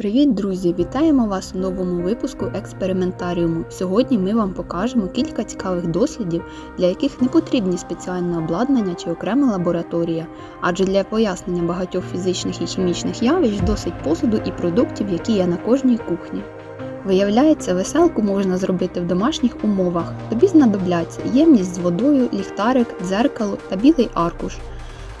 Привіт, друзі! Вітаємо вас у новому випуску експериментаріуму. Сьогодні ми вам покажемо кілька цікавих дослідів, для яких не потрібні спеціальне обладнання чи окрема лабораторія, адже для пояснення багатьох фізичних і хімічних явищ досить посуду і продуктів, які є на кожній кухні. Виявляється, веселку можна зробити в домашніх умовах. Тобі знадобляться ємність з водою, ліхтарик, дзеркало та білий аркуш.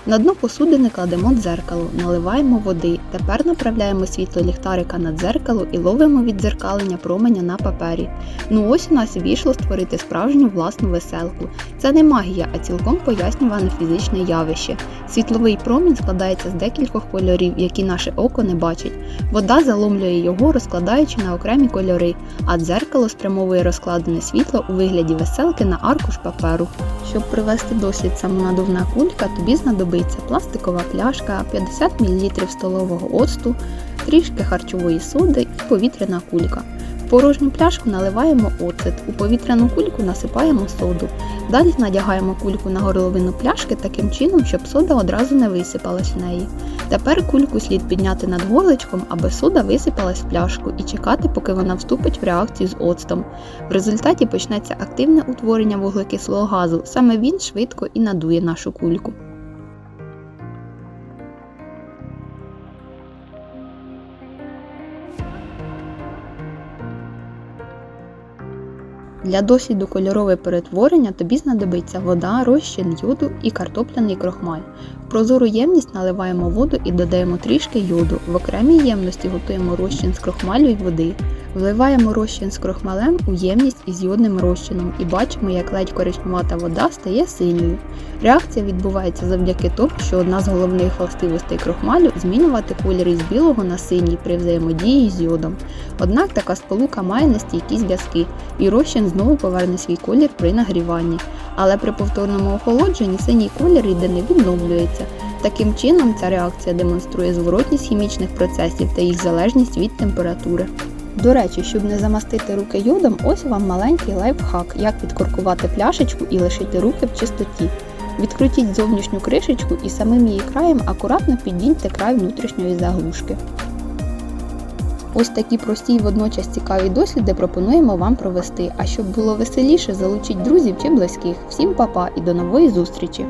На дно посудини кладемо дзеркало, наливаємо води. Тепер направляємо світло ліхтарика на дзеркало і ловимо віддзеркалення променя на папері. Ну ось у нас вийшло створити справжню власну веселку. Це не магія, а цілком пояснюване фізичне явище. Світловий промінь складається з декількох кольорів, які наше око не бачить. Вода заломлює його, розкладаючи на окремі кольори, а дзеркало спрямовує розкладене світло у вигляді веселки на аркуш паперу. Щоб провести дослід самонадувна кулька, тобі знадобиться пластикова пляшка, 50 мл столового оцту, трішки харчової соди і повітряна кулька. В порожню пляшку наливаємо оцет, у повітряну кульку насипаємо соду. Далі надягаємо кульку на горловину пляшки таким чином, щоб сода одразу не висипалась в неї. Тепер кульку слід підняти над горличком, аби сода висипалась в пляшку і чекати, поки вона вступить в реакцію з оцтом. В результаті почнеться активне утворення вуглекислого газу. Саме він швидко і надує нашу кульку. Для досвіду кольорове перетворення тобі знадобиться вода, розчин йоду і картопляний крохмаль. В прозору ємність наливаємо воду і додаємо трішки йоду. В окремій ємності готуємо розчин з крохмалю і води. Вливаємо розчин з крохмалем у ємність із йодним розчином і бачимо, як ледь коричневата вода стає синьою. Реакція відбувається завдяки тому, що одна з головних властивостей крохмалю змінювати колір із білого на синій при взаємодії з йодом. Однак така сполука має нестійкі зв'язки, і розчин знову поверне свій колір при нагріванні. Але при повторному охолодженні синій колір рідини відновлюється. Таким чином, ця реакція демонструє зворотність хімічних процесів та їх залежність від температури. До речі, щоб не замастити руки йодом, ось вам маленький лайфхак, як відкоркувати пляшечку і лишити руки в чистоті. Відкрутіть зовнішню кришечку і самим її краєм акуратно піддіньте край внутрішньої заглушки. Ось такі прості й водночас цікаві досліди пропонуємо вам провести. А щоб було веселіше, залучіть друзів чи близьких. Всім па-па і до нової зустрічі!